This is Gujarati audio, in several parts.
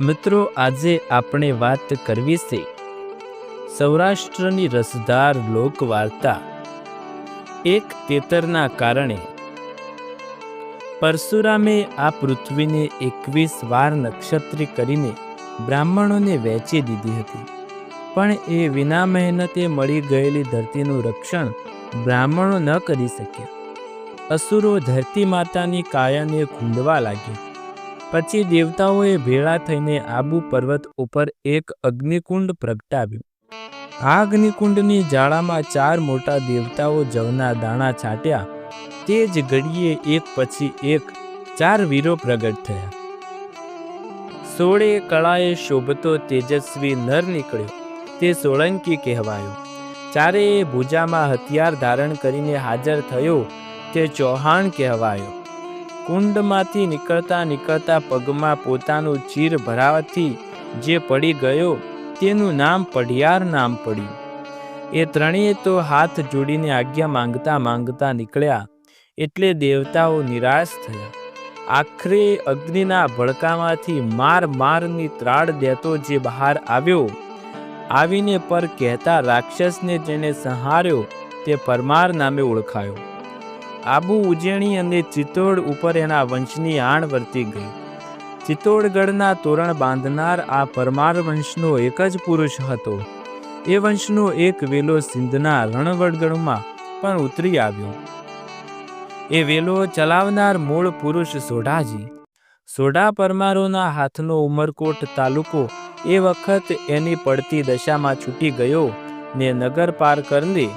મિત્રો, આજે આપણે વાત કરવી છે સૌરાષ્ટ્રની રસધાર લોકવાર્તા. એક તેતરના કારણે. પરશુરામે આ પૃથ્વીને એકવીસ વાર નક્ષત્રી કરીને બ્રાહ્મણોને વહેંચી દીધી હતી. પણ એ વિના મહેનતે મળી ગયેલી ધરતીનું રક્ષણ બ્રાહ્મણો ન કરી શક્યા. અસુરો ધરતી માતાની કાયાને ખૂંદવા લાગ્યા. પછી દેવતાઓએ ભેળા થઈને આબુ પર્વત ઉપર એક અગ્નિકુંડ પ્રગટાવ્યું. આ અગ્નિકુંડની જાળામાં ચાર મોટા દેવતાઓ જવના દાણા છાંટ્યા. તે જ ઘડીએ એક પછી એક ચાર વીરો પ્રગટ થયા. સોળે કળાએ શોભતો તેજસ્વી નર નીકળ્યો. તે સોળંકી કહેવાયો. ચારેય ભુજામાં હથિયાર ધારણ કરીને હાજર થયો. તે ચૌહાણ કહેવાયો. કુંડમાંથી નીકળતા નીકળતા પગમાં પોતાનું ચીર ભરાવાથી જે પડી ગયો, તેનું નામ પઢિયાર નામ પડ્યું. એ ત્રણેય તો હાથ જોડીને આજ્ઞા માંગતા માંગતા નીકળ્યા, એટલે દેવતાઓ નિરાશ થયા. આખરે અગ્નિના ભડકામાંથી માર મારની ત્રાડ દેતો જે બહાર આવ્યો, આવીને પર કહેતા રાક્ષસને જેને સંહાર્યો, તે પરમાર નામે ઓળખાયો. આબુ ઉજેણી અને ચિત્તોડ ઉપર એના વંશની આણ વર્તી ગઈ. ચિત્તોડગઢના તોરણ બાંધનાર આ પરમાર વંશનો એક જ પુરુષ હતો. એ વંશનો એક વેલો સિંધના રણવડગઢમાં પણ ઉતરી આવ્યો. એ વેલો ચલાવનાર મૂળ પુરુષ સોઢાજી. સોઢા પરમારોના હાથનો ઉમરકોટ તાલુકો એ વખત એની પડતી દશામાં છૂટી ગયો ને નગર પાર કરીને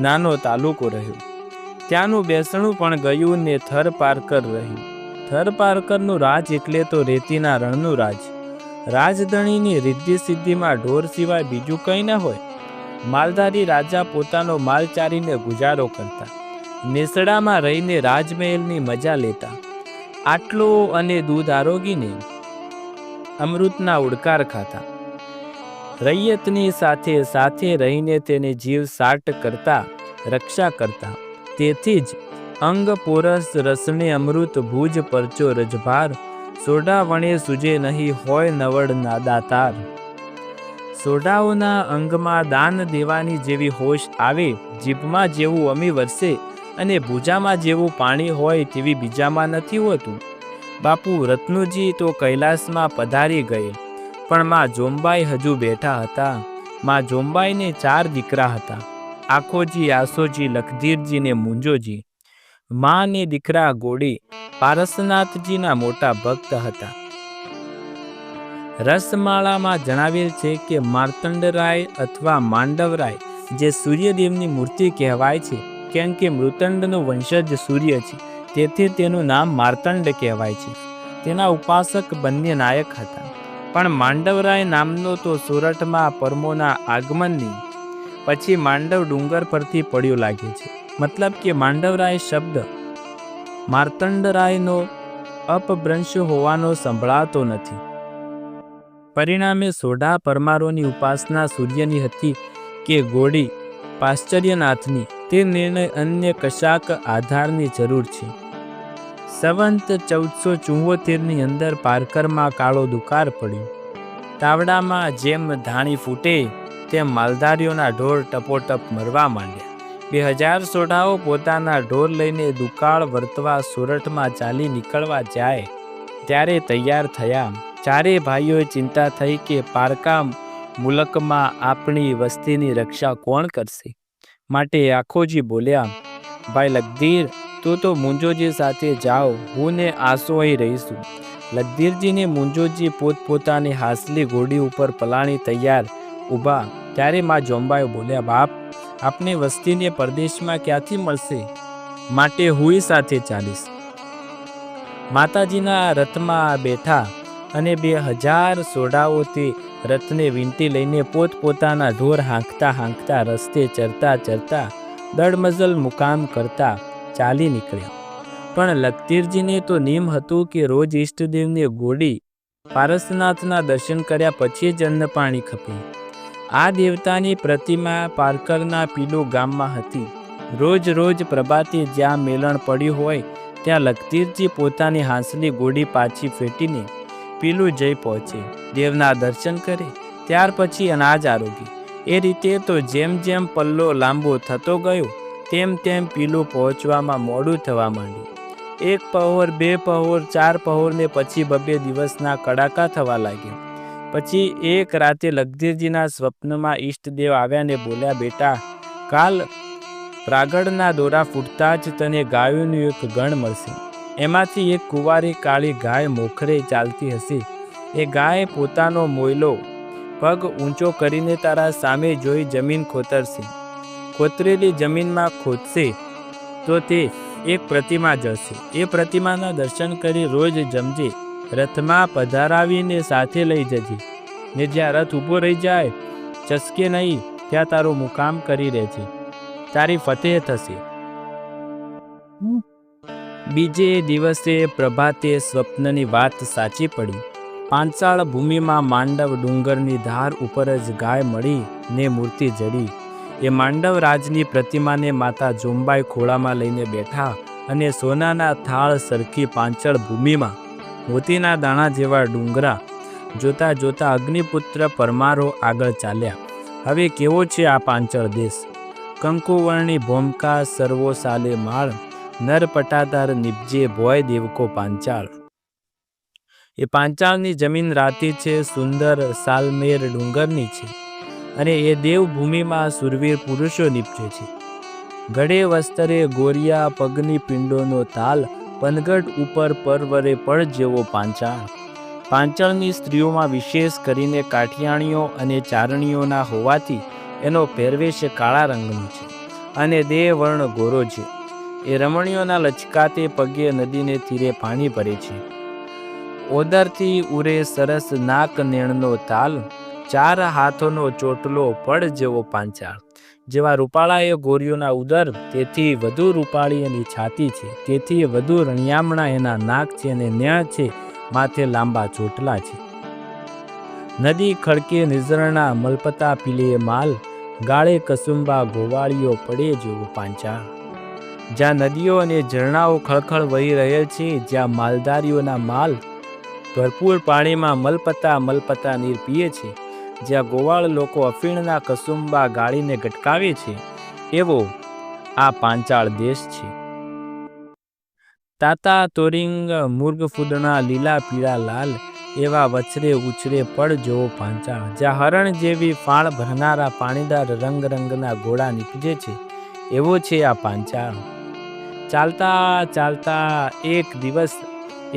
નાનો તાલુકો રહ્યો. ત્યાંનું બેસણું પણ ગયું ને થર પારકર રહ્યું. થર પારકરનું રાજ એટલે તો રેતીના રણનું રાજ. રાજધણીની રિદ્ધિ સિદ્ધિમાં ઢોર સિવાય બીજું કંઈ ન હોય. માલધારી રાજા પોતાનો માલ ચારીને ગુજારો કરતા. નેસડામાં રહીને રાજમહેલની મજા લેતા. આટલો અને દૂધ આરોગીને અમૃતના ઉડકાર ખાતા. રૈયતની સાથે સાથે રહીને તેને જીવ સાટ કરતા, રક્ષા કરતા. તેથી જ અંગ પોરસ રસને અમૃત ભુજ પરચો રજભાર સોડા વણે સુજે નહીં હોય નવડ નાદાતાર. સોડાઓના અંગમાં દાન દેવાની જેવી હોશ આવે, જીભમાં જેવું અમી વરસે અને ભુજામાં જેવું પાણી હોય તેવી બીજામાં નથી હોતું. બાપુ રત્નુજી તો કૈલાસમાં પધારી ગયે, પણ માં જોંબાઈ હજુ બેઠા હતા. માં જોંબાઈને ચાર દીકરા હતા. આખોજી, આસોજી, લખધીરજીને મૂંજોજી મા દીકરા ગોડી પારસનાથજીના મોટા ભક્ત હતા. રસમાળામાં જણાવેલ છે કે માર્તંડરાય અથવા માંડવરાય જે સૂર્યદેવની મૂર્તિ કહેવાય છે, કેમ કે મૃતંડનો વંશજ સૂર્ય છે, તેથી તેનું નામ માર્તંડ કહેવાય છે. તેના ઉપાસક બંને નાયક હતા. પણ માંડવરાય નામનો તો સુરતમાં પરમોના આગમનની પછી માંડવ ડુંગર પરથી પડ્યું લાગે છે. મતલબ કે માંડવરાય શબ્દ માર્તંડરાયનો અપભ્રંશ હોવાનો સંભળાતો નથી. પરિણામે સોઢા પરમારોની ઉપાસના સૂર્યની હતી કે ગોળી પાશ્ચર્યનાથની તે નિર્ણય અન્ય કશાક આધારની જરૂર છે. સંવંત ચૌદસો ચુંવોતેરની અંદર પારકરમાં કાળો દુકાર પડ્યો. તાવડામાં જેમ ધાણી ફૂટે તેમ માલધારીઓના ઢોર ટપોટપ મરવા માંડ્યા. બે હજાર સોઢાઓ પોતાના ઢોર લઈને દુકાળ વર્તવા સુરતમાં ચાલી નીકળવા જાય ત્યારે તૈયાર થયા ચારે ભાઈઓએ ચિંતા થઈ કે પારકા મુલકમાં આપણી વસ્તીની રક્ષા કોણ કરશે? માટે આખોજી બોલ્યા ભાઈ લગધીર તું તો મુંજોજી સાથે જાઓ, હું ને આસો રહીશું. લગધીરજીને મુંજોજી પોતપોતાની હાસલી ઘોડી ઉપર પલાણી તૈયાર ઊભા, ત્યારે મા જોંબાએ બોલ્યા, બાપ, આપને વસ્તીને પરદેશમાં ક્યાંથી મળશે? માટે હુંય સાથે ચાલીશ. માતાજીના રથમાં બેઠા અને બે હજાર સોડાઓ તે રથને વીંટી લઈને પોતપોતાના ઢોર હાંકતા હાંકતા રસ્તે ચરતા ચરતા દળમઝલ મુકામ કરતા ચાલી નીકળ્યા. પણ લખતીરજીને તો નિયમ હતું કે રોજ ઈષ્ટદેવને ગોડી પારસનાથના દર્શન કર્યા પછી જ અન્ન પાણી ખપે. આ દેવતાની પ્રતિમા પારકરના પીલુ ગામમાં હતી. રોજ રોજ પ્રભાતે જ્યાં મેલણ પડ્યું હોય, ત્યાં લખતીરજી પોતાની હાંસલી ગોડી પાછી ફેટીને પીલું જઈ પહોંચે. દેવના દર્શન કરે, ત્યાર પછી અનાજ આરોગી. એ રીતે તો જેમ જેમ પલ્લો લાંબો થતો ગયો, તેમ તેમ પીલું પહોંચવામાં મોડું થવા માંડ્યું. એક પહોર, બે પહોર, ચાર પહોરને પછી બબે દિવસના કડાકા થવા લાગ્યા. પછી એક રાતે લગધીરજીના સ્વપ્નમાં ઈષ્ટદેવ આવ્યા ને બોલ્યા, બેટા, કાલ પ્રાગડના દોરા ફૂટતા જ તને ગાયોનું એક ગણ મળશે. એમાંથી એક કુંવારી કાળી ગાય મોખરે ચાલતી હશે. એ ગાય પોતાનો મોયલો પગ ઊંચો કરીને તારા સામે જોઈ જમીન ખોતરશે. ખોતરેલી જમીનમાં ખોદશે તો તે એક પ્રતિમા જશે એ પ્રતિમાના દર્શન કરી રોજ જમજે. રથમાં પધારાવીને સાથે લઈ જજે. ને જ્યાં રથ ઊભો રહી જાય, ચસકે નહીં, ત્યાં તારું મુકામ કરી રહેજે. તારી ફતેહ થશે. બીજે દિવસે પ્રભાતે સ્વપ્નની વાત સાચી પડી. પાંચાળ ભૂમિમાં માંડવ ડુંગરની ધાર ઉપર જ ગાય મળી ને મૂર્તિ જડી. એ માંડવ રાજની પ્રતિમાને માતા જોંબાઈ ખોળામાં લઈને બેઠા અને સોનાના થાળ સરખી પાંચળ ભૂમિમાં મોતીના દાણા જેવા ડુંગરા. જોતા જોતા અગ્નિપુત્ર પરમારો આગળ ચાલ્યા. હવે કેવો છે આ પાંચળ દેશ? કંકુવર્ણી ભોમકા સર્વો સાલે માળ, નર પટાદાર નિપજે ભોય દેવકો પાંચાળ. એ પાંચાળની જમીન રાતી છે, સુંદર સાલમેર ડુંગરની છે. અને એ દેવભૂમિમાં સુરવીર પુરુષો નીપજે છે. ઘડે વસ્તરે ગોરિયા પગની પિંડોનો તાલ પનગઢ ઉપર પરવરે પડ જેવો પાંચાળ. પાંચાળની સ્ત્રીઓમાં વિશેષ કરીને કાઠિયાણીઓ અને ચારણીઓના હોવાથી એનો પહેરવેશ કાળા રંગનો છે અને દેહ વર્ણ ગોરો છે. એ રમણીઓના લચકાતે પગે નદીને તીરે પાણી ભરે છે. ઓદરથી ઉરે સરસ નાક નેણનો તાલ, ચાર હાથોનો ચોટલો પડ જેવો પાંચાળ. જેવા રૂપાળા એ ગોરીઓના ઉદર, તેથી વધુ રૂપાળી એની છાતી છે, તેથી વધુ રણિયામણા એના નાક છે અને ન્યા છે, માથે લાંબા ચોટલા છે. નદી ખડકે નિઝરણા મલપતા પીલીએ માલ, ગાળે કસુંબા ગોવાળીઓ પડે જેવો પાંચા. જ્યાં નદીઓ અને ઝરણાઓ ખળખળ વહી રહેલ છે, જ્યાં માલધારીઓના માલ ભરપૂર પાણીમાં મલપતા મલપતા નીર પીએ છે જ્યાં ગોવાળ લોકો અફીણના કસુંબા ગાળીને ગટકાવે છે, એવો આ પાંચાળ દેશ છે. તાતા તોરિંગ મુર્ગફૂદણા લીલા પીળા લાલ એવા વછરે ઉછરે પડ જેવો પાંચાળ, જ્યાં હરણ જેવી ફાળ ભરનારા પાણીદાર રંગ રંગના ઘોડા નીપજે છે, એવો છે આ પાંચાળ. ચાલતા ચાલતા એક દિવસ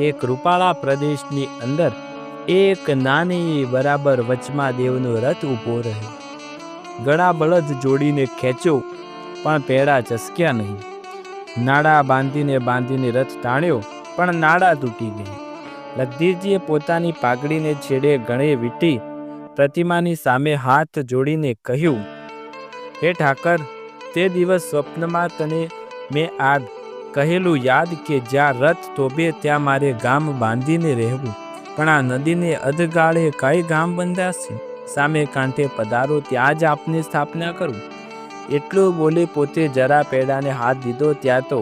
એક રૂપાળા પ્રદેશની અંદર એક નાની બરાબર વચમાં દેવનો રથ ઊભો રહ્યો. ગળા બળદ જોડીને ખેંચ્યો, પણ પેડા ચસક્યા નહીં. નાડા બાંધીને બાંધીને રથ તાણ્યો, પણ નાડા તૂટી ગઈ લગધીરજીએ પોતાની પાઘડીને છેડે ગણે વીંટી, પ્રતિમાની સામે હાથ જોડીને કહ્યું, હે ઠાકર, તે દિવસ સ્વપ્નમાં તને મેં આ કહેલું યાદ કે જ્યાં રથ તોબે ત્યાં મારે ગામ બાંધીને રહેવું. પણ આ નદીને અધગાળે કઈ ગામ બંધાશે સામે કાંઠે પધારો ત્યાં જ આપની સ્થાપના કરું. એટલું બોલી પોતે જરા પેડાને હાથ દીધો ત્યાં તો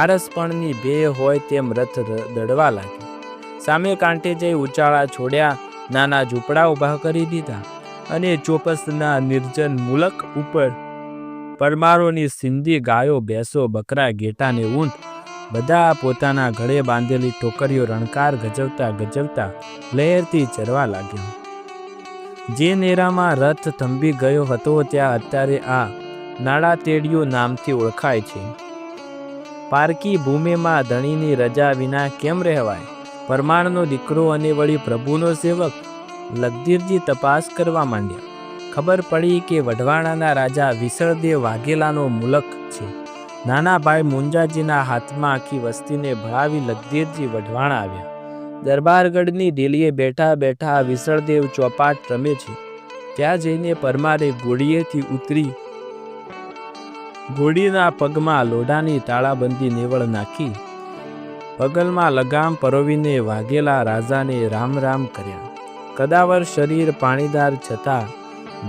આરસપણની બે હોય તેમ રથ દડવા લાગ્યો. સામે કાંઠે જઈ ઉચાળા છોડ્યા, નાના ઝૂંપડા ઊભા કરી દીધા અને ચોપસના નિર્જન મુલક ઉપર પરમારોની સિંધી ગાયો, ભેંસો, બકરા, ઘેટાને ઊંધ બધા પોતાના ગળે બાંધેલી ટોકરીઓ રણકાર ગજવતા ગજવતા લહેરથી ચરવા લાગ્યો. જે નેરામાં રથ થંભી ગયો હતો ત્યાં અત્યારે આ નાળા તેડિયું નામથી ઓળખાય છે. પારકી ભૂમિમાં ધણીની રજા વિના કેમ રહેવાય? પરમાણનો દીકરો અને વળી પ્રભુનો સેવક? લગધીરજી તપાસ કરવા માંડ્યા. ખબર પડી કે વઢવાણાના રાજા વિસળદેવ વાઘેલાનો મુલક નાના ભાઈ મુંજાજીના હાથમાં આખી વસ્તીને ભળાવી લગધીરજી વઢવાણ આવ્યા. દરબારગઢની ડેલીએ બેઠા બેઠા વિસળદેવ ચોપાટ રમે છે. ત્યાં જઈને પરમારે ઘોડીએથી ઉતરી, ઘોડીના પગમાં લોઢાની તાળાબંધી નેવળ નાખી, પગલમાં લગામ પરોવીને વાઘેલા રાજાને રામ રામ કર્યા. કદાવર શરીર પાણીદાર છતાં,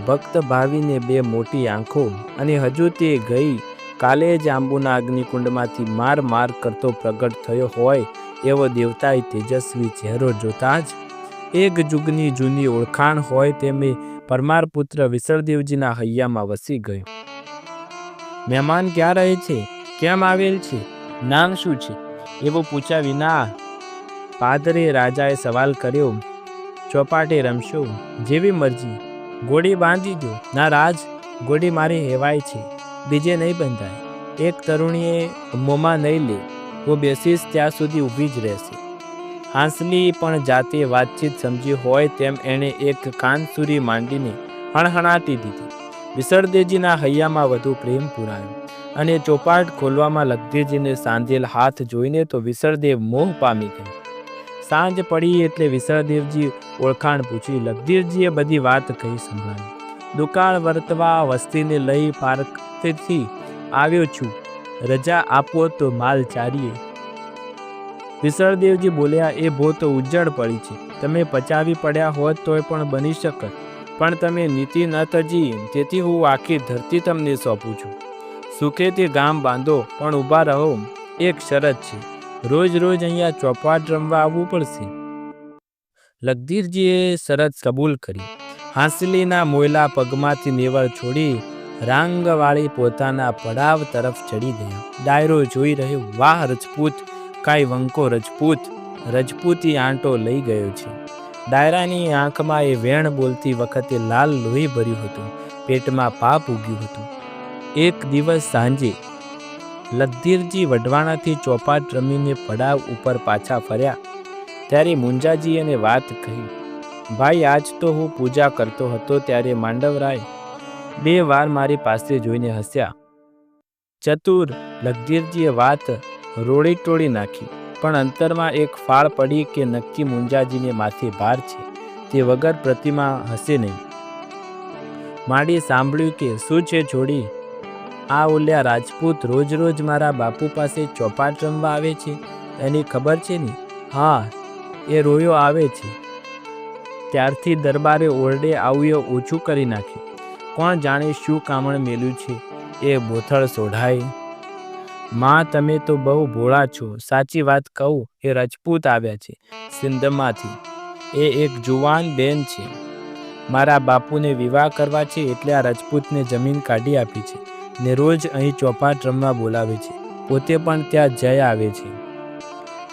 ભક્ત ભાવીને બે મોટી આંખો અને હજુ તે ગઈ કાલે જ આંબુના અગ્નિકુંડમાંથી માર માર કરતો પ્રગટ થયો હોય એવો દેવતાએ તેજસ્વી ચહેરો જોતા જ એક જુગની જૂની ઓળખાણ હોય તેમે પરમાર પુત્ર વિસળદેવજીના હૈયામાં વસી ગયો. મહેમાન ક્યાં રહે છે? કેમ આવેલ છે? નામ શું છે? એવું પૂછ્યા વિના પાદરે રાજાએ સવાલ કર્યો, ચોપાટે રમશો? જેવી મરજી. ગોળી બાંધી દો. ના રાજ, ગોળી મારી હેવાય છે. બીજે નહીં બંધાય. એક તરુણીએ મોંમાં નહીં લે હું બેસીશ ત્યાં સુધી ઊભી જ રહેશે. હાંસલી પણ જાતે વાતચીત સમજી હોય તેમ એણે એક કાનસુરી માંડીને હણહણાટી દીધી. વિસરદેજીના હૈયામાં વધુ પ્રેમ પુરાયો અને ચોપાટ ખોલવામાં લગધીરજીને સાંધેલ હાથ જોઈને તો વિસરદેવ મોહ પામી ગયો. સાંજ પડી એટલે વિસળદેવજી ઓળખાણ પૂછી લગધીરજીએ બધી વાત કહી સંભળાવી દુકાળ વર્તવા વસ્તીને લઈ પાર્કથી આવ્યો છું. રજા આપો તો માલ ચારીએ. વિસળદેવજી બોલ્યા, એ ભો તો ઉજ્જડ પડી છે. તમે પચાવી પડ્યા હોત તોય પણ બની શકત. પણ તમે નીતિ ન તજી તેથી હું આખી ધરતી તમને સોંપું છું. સુખેથી ગામ બાંધો, પણ ઊભા રહો. એક શરત છે. રોજ રોજ અહીંયા ચોપાટ રમવા આવવું પડશે. લગધીરજીએ શરત કબૂલ કરી. હાંસલીના મોયલા પગમાંથી નેવળ છોડી રાંગવાળી પોતાના પડાવ તરફ ચડી ગયા. ડાયરો જોઈ રહ્યો, વાહ, રજપૂત! કાંઈ વંકો રજપૂત! રજપૂતી આંટો લઈ ગયો છે. ડાયરાની આંખમાં એ વેણ બોલતી વખતે લાલ લોહી ભર્યું હતું. પેટમાં પાપ ઉગ્યું હતું. એક દિવસ સાંજે લદ્ધીરજી વઢવાણાથી ચોપાટ રમીને પડાવ ઉપર પાછા ફર્યા. ત્યારે મુંજાજી એને વાત કહી, ભાઈ, આજ તો હું પૂજા કરતો હતો ત્યારે માંડવરાય બે વાર મારી પાસે જોઈને હસ્યા. ચતુર લગધીરજીએ વાત રોળી ટોળી નાખી, પણ અંતરમાં એક ફાળ પડી કે નક્કી મુંજાજીને માથે ભાર છે, તે વગર પ્રતિમા હશે નહીં. માડી સાંભળ્યું કે શું છે છોડી? આ ઓલ્યા રાજપૂત રોજ રોજ મારા બાપુ પાસે ચોપાટ રમવા આવે છે, એની ખબર છે ને? હા, એ રોયો આવે છે. ત્યારથી દરબારે ઓરડે આવ્યો ઓછું કરી નાખ્યું. કોણ જાણે શું કામણ મેલ્યું છે? એ બોથળ સોઢાયમાં, તમે તો બહુ ભોળા છો. સાચી વાત કહું, એ રજપૂત આવ્યા છે, સિંધમાંથી. એ એક જુવાન બેન છે. મારા બાપુને વિવાહ કરવા છે એટલે આ રજપૂતને જમીન કાઢી આપી છે. ને રોજ અહીં ચોપાટ રમવા બોલાવે છે. પોતે પણ ત્યાં જય આવે છે.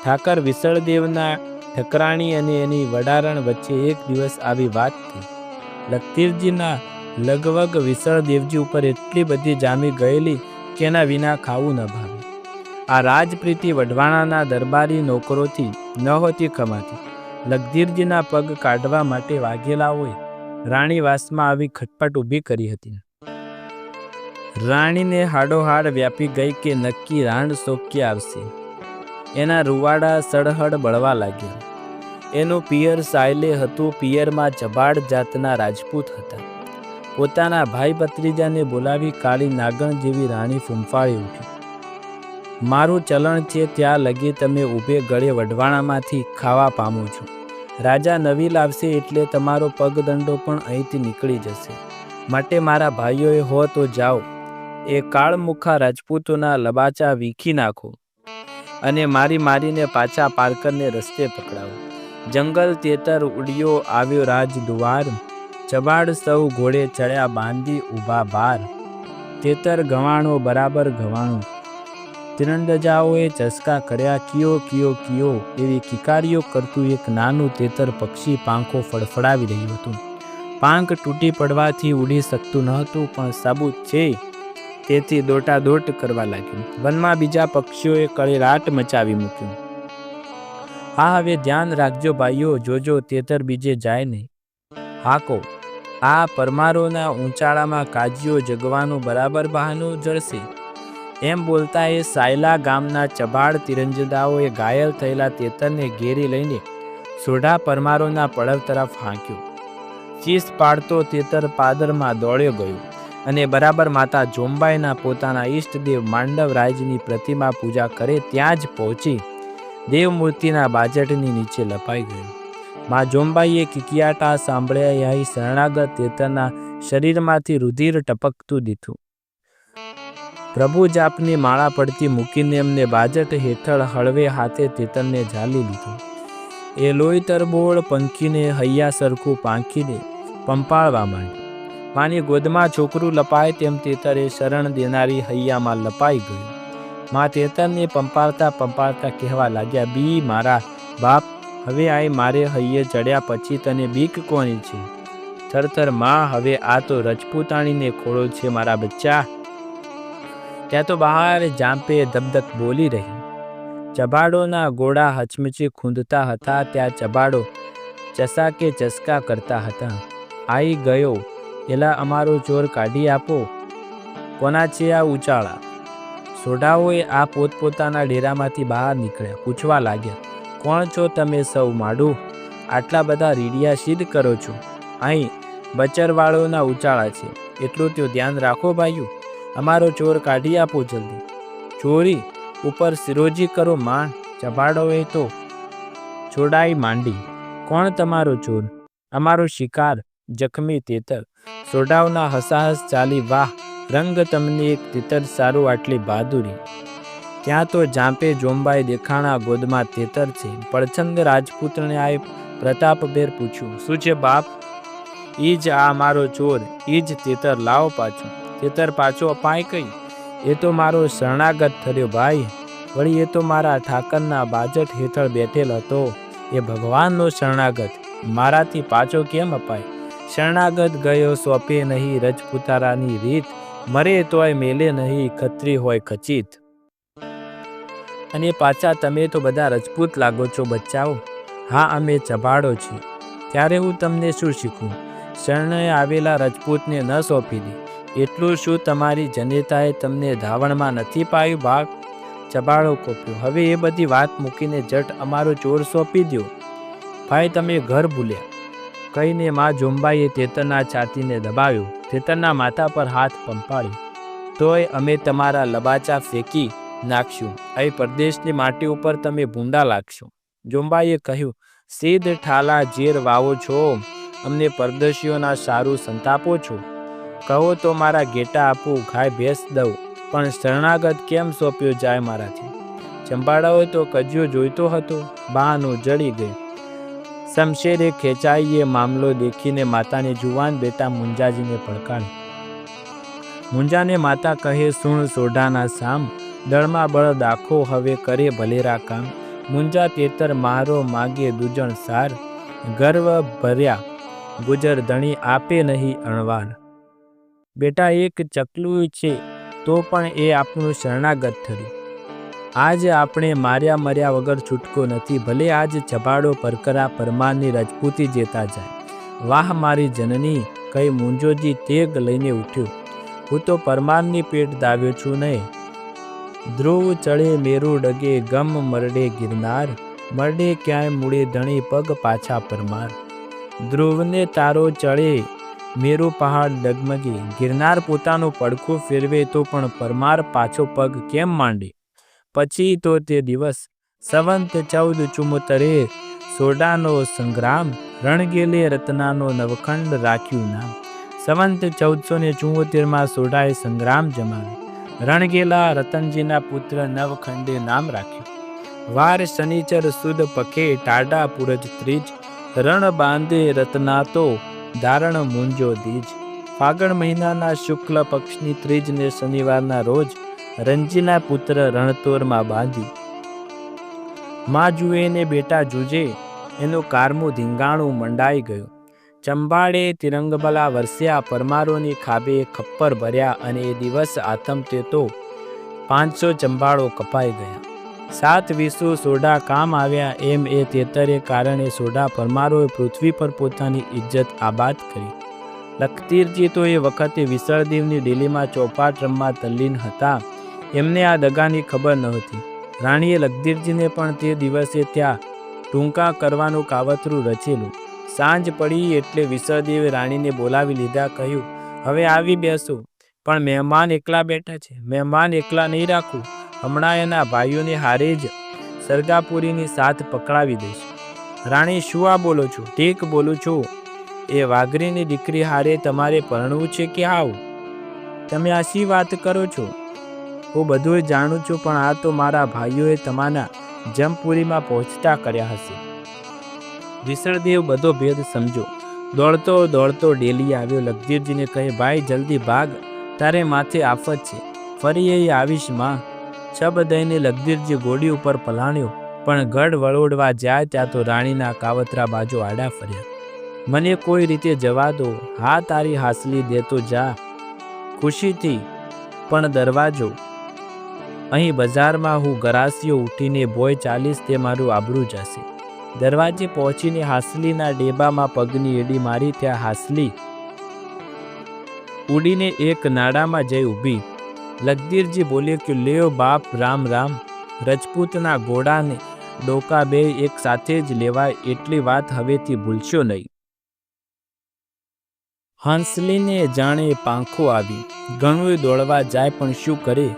ઠાકર વિસળદેવના ઠકરાણી અને એની વડારણ વચ્ચે એક દિવસ આવી વાત થઈ. લખતીરજીના લગભગ વિસળદેવજી ઉપર એટલી બધી જામી ગયેલી કે એના વિના ખાવું ન ભાવે. આ રાજપ્રીતિ વઢવાણાના દરબારી નોકરોથી નહોતી કમાતી લગધીરજીના પગ કાઢવા માટે વાઘેલા હોય, રાણીવાસમાં આવી ખટપટ ઊભી કરી હતી. રાણીને હાડોહાડ વ્યાપી ગઈ કે નક્કી રાણ સોકી આવશે. એના રૂવાડા સડહડ બળવા લાગ્યા. એનું પિયર સાયલે હતું પિયરમાં જબાડ જાતના રાજપૂત હતા. પોતાના ભાઈ ભત્રીજાને બોલાવી કાળી નાગણ જેવી રાણી ફૂંફાળી ઉઠી. મારું ચલણ છે ત્યાં લગી તમે ઊભે ગળે વઢવાણામાંથી ખાવા પામો છો. રાજા નવી લાવશે એટલે તમારો પગદંડો પણ અહીંથી નીકળી જશે. માટે મારા ભાઈઓએ હો તો જાઓ. એ કાળમુખા રાજપૂતોના લબાચા વીખી નાખો અને મારી મારીને પાછા પારકરને રસ્તે પકડાવો. જંગલ તેતર ઉડિયો, આવ્યો રાજ દુવાર ચબાડ સૌ ઘોડે ચડ્યા બાંધી ઊભા બાર તેતર ગવાણો બરાબર ગવાણો. તિરંદજાઓએ ચસકા કર્યા કિયો કિયો કિયો એવી કિકારીઓ કરતું એક નાનું તેતર પક્ષી પાંખો ફડફડાવી રહ્યું હતું. પાંખ તૂટી પડવાથી ઉડી શકતું ન હતું, પણ સાબુત છે. તેથી દોટાદોટ કરવા લાગ્યું. વનમાં બીજા પક્ષીઓએ કળેરાટ મચાવી મૂક્યું. હા, હવે ધ્યાન રાખજો ભાઈઓ, જોજો તેતર બીજે જાય નહીં. હાકો. આ પરમારોના ઊંચાળામાં કાજીઓ જગવાનું બરાબર બહાનું જળશે એમ બોલતા એ સાયલા ગામના ચબાડ તિરંજદાઓએ ઘાયલ થયેલા તેતરને ઘેરી લઈને સોઢા પરમારોના પડવ તરફ હાંક્યો. ચીસ પાડતો તેતર પાદરમાં દોડ્યો ગયો અને બરાબર માતા જોંબાઈના પોતાના ઈષ્ટદેવ માંડવરાજની પ્રતિમા પૂજા કરે ત્યાં જ પહોંચી દેવમૂર્તિના બાજટની નીચે લપાઈ ગયો. મા જોંબાઈએ કિકિયાટા સાંભળ્યા શરણાગત તેતરના શરીરમાંથી રુધિર ટપકતું દીધું. પ્રભુ જાપની માળા પડતી મૂકીને એમને બાજટ હેઠળ હળવે હાથે તેતરને ઝાલી લીધું. એ લોહી તરબોળ પંખીને હૈયા સરખું પાંખીને પંપાળવા માંડ્યું. માની ગોદમાં છોકરું લપાય તેમ તેતરે શરણ દેનારી હૈયામાં લપાઈ ગયું. માં તેતરને પંપાળતા પંપાળતા કહેવા લાગ્યા, બી, મારા બાપ હવે આય મારે હૈયે ચડ્યા પછી તને બીક કોની છે? થરથરમાં, હવે આ તો રજપૂતાણીને ખોળો છે મારા બચ્ચા. ત્યાં તો બહાર જાંપે ધબધક બોલી રહી. ચબાડોના ગોળા હચમચી ખૂંદતા હતા, ત્યાં ચબાડો ચસાકે ચસકા કરતા હતા. આઈ ગયો, એલા અમારો ચોર કાઢી આપો. કોના છે આ ઉચાળા? સોઢાઓએ આ પોતપોતાના ડેરામાંથી બહાર નીકળ્યા, પૂછવા લાગ્યા. કોણ છો તમે સૌ માડું? આટલા બધા રીડિયા સિદ્ધ કરો છો. અહીં બચરવાળોના ઉચાળા છે. એટલું તો ધ્યાન રાખો ભાઈઓ. અમારો ચોર કાઢી આપો જલ્દી. ચોરી ઉપર સિરોજી કરો માં એ તો. છોડાઈ માંડી. કોણ તમારો ચોર? અમારો શિકાર, જખમી તેતર. સોડાવના હસાહસ ચાલી વાહ. રંગ તમને એક તેતર સારું આટલી બહાદુરી. ત્યાં તો જાંપે જોંબાઈ દેખાણા ગોદમાં તેતર છે. પડછંદ રાજપૂતને આ પ્રતાપભેર પૂછ્યું, શું છે બાપ? ઈ જ આ મારો ચોર ઈ જ તેતર, લાવો પાછો. તેતર પાછો અપાય કઈ એ તો મારો શરણાગત થયો ભાઈ, વળી એ તો મારા ઠાકરના બાજટ હેઠળ બેઠેલ હતો. એ ભગવાનનો શરણાગત, મારાથી પાછો કેમ અપાય? શરણાગત ગયો સોંપે નહીં રજપુતારાની રીત, મરે તોય મેલે નહીં ખત્રી હોય ખચિત. અને પાછા તમે તો બધા રજપૂત લાગો છો, બચ્ચાઓ. હા, અમે ચભાડો છીએ. ત્યારે હું તમને શું શીખું? શરણે આવેલા રજપૂતને ન સોંપી દી. એટલું શું તમારી જનેતાએ તમને ધાવણમાં નથી પાયું ભાગ ચબાડો કોપ્યો. હવે એ બધી વાત મૂકીને જટ અમારો ચોર સોંપી દો ભાઈ, તમે ઘર ભૂલ્યા. કહીને માં જોંબાઈએ તેતરના છાતીને દબાવ્યો. તેતરના માથા પર હાથ પંપાડ્યો તોય અમે તમારા લબાચા ફેંકી નાખશું. અહીં પરદેશની માટી ઉપર તમે ભૂંડા લાગશો. જોંબાઈએ કહ્યું, સીધ ઠાલા ઝેર વાવો છો. અમને પરદેશીઓના સારું સંતાપો છો. કહો તો મારા ગેટા આપું, ગાય ભેંસ દઉં, પણ શરણાગત કેમ સોંપ્યો જાય મારાથી? ચંપાડાઓએ તો કજિયો જોઈતો હતો. બાનું જડી ગયું શમશેરે ખેંચાઈએ મામલો દેખીને માતાને જુવાન બેટા મુંજાજીને પડકારી મુંજાને માતા કહે, સુણ સોઢાના સામ દળમાં બળ દાખો હવે કરે ભલેરા કામ. મુંજા તેતર મારો માગે દુજણ સાર. ગર્વ ભર્યા, ગુજર ધણી આપે નહીં અણવાર. બેટા એક ચકલું છે, તો પણ એ આપણું શરણાગત થયું. આજ આપણે માર્યા મર્યા વગર છૂટકો નથી, ભલે આજ ચબાડો પરકરા પરમારની રજપૂતી જેતા જાય. વાહ મારી જનની, કઈ મુંજોજી તેગ લઈને ઉઠ્યો. હું તો પરમારની પેટ દાવ્યો છું નહીં. ધ્રુવ ચડે મેરુ ડગે, ગમ મરડે ગિરનાર, મરડે ક્યાંય મૂળે ધણી પગ પાછા પરમાર. ધ્રુવને તારો ચડે, મેરુ પહાડ ડગમગે, ગિરનાર પોતાનું પડખું ફેરવે તો પણ પરમાર પાછો પગ કેમ માંડે? પછી તો તે દિવસ, સંવંત ચૌદ ચુમતરે સોડાનો સંગ્રામ, રણગેલે રત્નાનો નવખંડ રાખ્યું નામ. સંવંત ચૌદસો ને ચુમ્મોતેરમાં સોડાએ સંગ્રામ જમાવ્યો. રણગેલા રતનજીના પુત્ર નવખંડે નામ રાખ્યું. વાર શનિચર સુદ પખે ટાડા પૂરજ ત્રીજ, રણ બાંધે રત્નાતો ધારણ મુંજો દીજ. ફાગણ મહિનાના શુક્લ પક્ષની ત્રીજને શનિવારના રોજ રંજીના પુત્ર રણતોરમાં બાંધી. માં જુએ ને બેટા જુજે, એનું કારમું ધીંગાણું મંડાઈ ગયું. ચંબાડે તિરંગબલા વરસ્યા, પરમારોની ખાબે ખપ્પર ભર્યા અને એ દિવસ આથમતે તો પાંચસો ચંબાળો કપાઈ ગયા. સાત વિસુ સોડા કામ આવ્યા, એમ એ તેતરે કારણે સોડા પરમારોએ પૃથ્વી પર પોતાની ઇજ્જત આબાદ કરી. લખતીરજી તો એ વખતે વિસળદેવની ડેલીમાં ચોપાટ રમવા તલ્લીન હતા, એમને આ દગાની ખબર નહોતી રાણીએ લખધીરજીને પણ તે દિવસે ત્યાં ટૂંકા કરવાનું કાવતરું રચેલું. સાંજ પડી એટલે વિસળદેવે રાણીને બોલાવી લીધા, કહ્યું, હવે આવી બેસો. પણ મહેમાન એકલા બેઠા છે. મહેમાન એકલા નહીં રાખું. હમણાં એના ભાઈઓને હારે જ સરગાપુરીની સાથ પકડાવી દઈશ. રાણી, શું આ બોલો છો? ઠીક બોલું છું. એ વાઘરીની દીકરી હારે તમારે પરણવું છે કે આવું? તમે આ શી વાત કરો છો? હું બધું જાણું છું, પણ આ તો મારા ભાઈઓએ તમારા જમપુરીમાં પહોંચતા કર્યા હશે. વિસળદેવ બધો ભેદ સમજો. દોડતો દોડતો ડેલી આવ્યો. લગધીરજીને કહે, ભાઈ, જલ્દી ભાગ. તારે માથે આફત છે. ફરી એ આવીશ, માં. છબ દઈને લગધીરજી ગોડી ઉપર પલાણ્યો. પણ ગઢ વળોડવા જાય ત્યાં તો રાણીના કાવતરા બાજુ આડા ફર્યા. મને કોઈ રીતે જવા દો. હા, તારી હાસલી દેતો જા. ખુશીથી પણ દરવાજો. અહીં બજારમાં હું ગરાસીઓ ઉઠીને બોય ચાલીશ તે મારું આબરું જશે. દરવાજે પહોંચીને હાસલીના ડેબામાં પગની એડી મારી, ત્યાં હાસલી ઉડીને એક નાડામાં જઈ ઊભી. લગદીરજી બોલ્યો કે લેવ બાપ, રામ રામ. રજપૂતના ઘોડાને ડોકા બે એક સાથે જ લેવાય, એટલી વાત હવેથી ભૂલશો નહીં. હંસલીને જાણે પાંખો આવી. ઘણું દોડવા જાય, પણ શું કરે?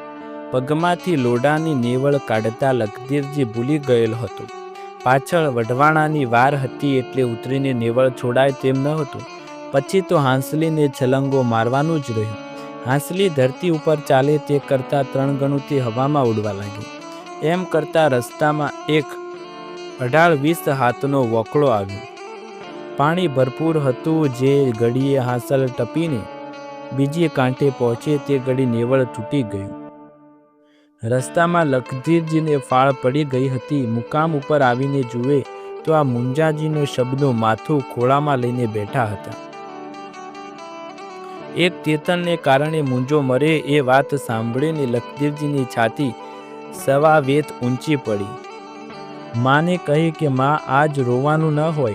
પગમાંથી લોડાની નેવળ કાઢતા લખદીરજી ભૂલી ગયેલ હતો. પાછળ વઢવાણાની વાર હતી એટલે ઉતરીને નેવળ છોડાય તેમ ન હતું. પછી તો હાંસલીને છલંગો મારવાનું જ રહ્યું. હાંસલી ધરતી ઉપર ચાલે તે કરતાં ત્રણ ગણું તે હવામાં ઉડવા લાગી. એમ કરતાં રસ્તામાં એક અઢાર વીસ હાથનો વોકળો આવ્યો. પાણી ભરપૂર હતું જે ઘડીએ હાંસલ ટપીને બીજી કાંઠે પહોંચે તે ઘડી નેવળ તૂટી ગયું. રસ્તામાં લખધીરજીને ફાળ પડી ગઈ હતી. મુકામ ઉપર આવીને જુએ તો આ મુંજાજીનો શબ્દો માથું ખોળામાં લઈને બેઠા હતા. એક ચેતનને કારણે મુંજો મરે એ વાત સાંભળીને લખધીરજીની છાતી સવા વેત ઊંચી પડી. માને કહી કે માં, આજ રોવાનું ન હોય.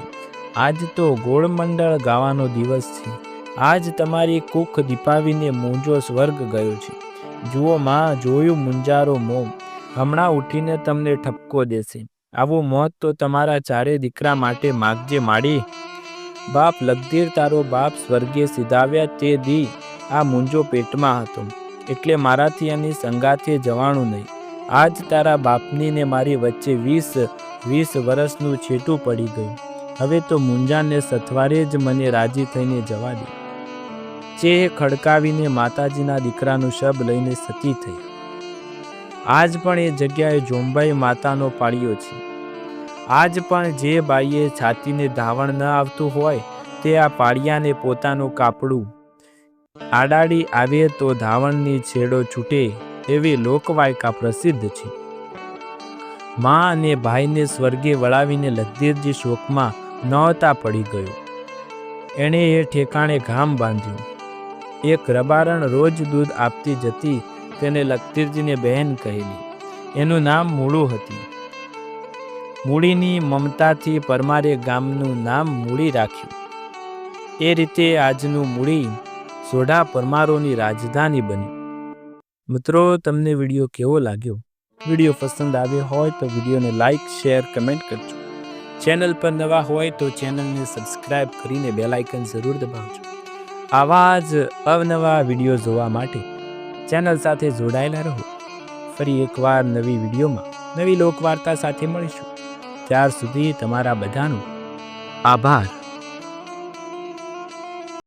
આજ તો ગોળમંડળ ગાવાનો દિવસ છે. આજ તમારી કુખ દીપાવીને મુંજો સ્વર્ગ ગયો છે. જુઓ માં, જોયું મુંજારો મોમ હમણાં ઉઠીને તમને ઠપકો દેશે. આવું મોત તો તમારા ચારે દીકરા માટે માગજે માડી. બાપ, લગધીર તારો બાપ સ્વર્ગે સિધાવ્યા તે દી આ મુંજો પેટમાં હતો. એટલે મારાથી એની સંગાથે જવાનું નહીં. આજ તારા બાપની ને મારી વચ્ચે વીસ વીસ વર્ષનું છેટું પડી ગયું. હવે તો મુંજાને સથવારે જ મને રાજી થઈને જવા દે. ચે ખડકાવીને માતાજીના દીકરાનું શબ લઈને સતી થઈ. આજ પણ એ જગ્યાએ જોંબાઈ માતાનો પાળ્યો છે. આજ પણ જે બાઈએ છાતીને ધાવણ ન આવતું હોય, તે આ પાળિયાને પોતાનું કાપડું. આડાડી આવે તો ધાવણની છેડો છૂટે, એવી લોકવાયકા પ્રસિદ્ધ છે. મા અને ભાઈને સ્વર્ગે વળાવીને લગધીરજી શોકમાં નહોતા પડી ગયો. એણે એ ઠેકાણે ઘામ બાંધ્યું. એક રબારણ રોજ દૂધ આપતી જતી તેને લખતીરજીને બહેન કહેલી. એનું નામ મૂળું હતી. મૂળીની મમતાથી પરમારે ગામનું નામ મૂળી રાખ્યું. એ રીતે આજનું મૂળી સોઢા પરમારોની રાજધાની બની. મિત્રો, તમને વીડિયો કેવો લાગ્યો? વીડિયો પસંદ આવ્યો હોય તો વિડીયોને લાઇક શેર, કમેન્ટ કરજો. ચેનલ પર નવા હોય તો ચેનલને સબસ્ક્રાઇબ કરીને બેલાઇકન જરૂર દબાવજો. આવા જ અવનવા વીડિયો જોવા માટે ચેનલ સાથે જોડાયેલા રહો. ફરી એકવાર નવી વિડીયોમાં નવી લોકવાર્તા સાથે મળીશું. ત્યાર સુધી તમારા બધાનો આભાર.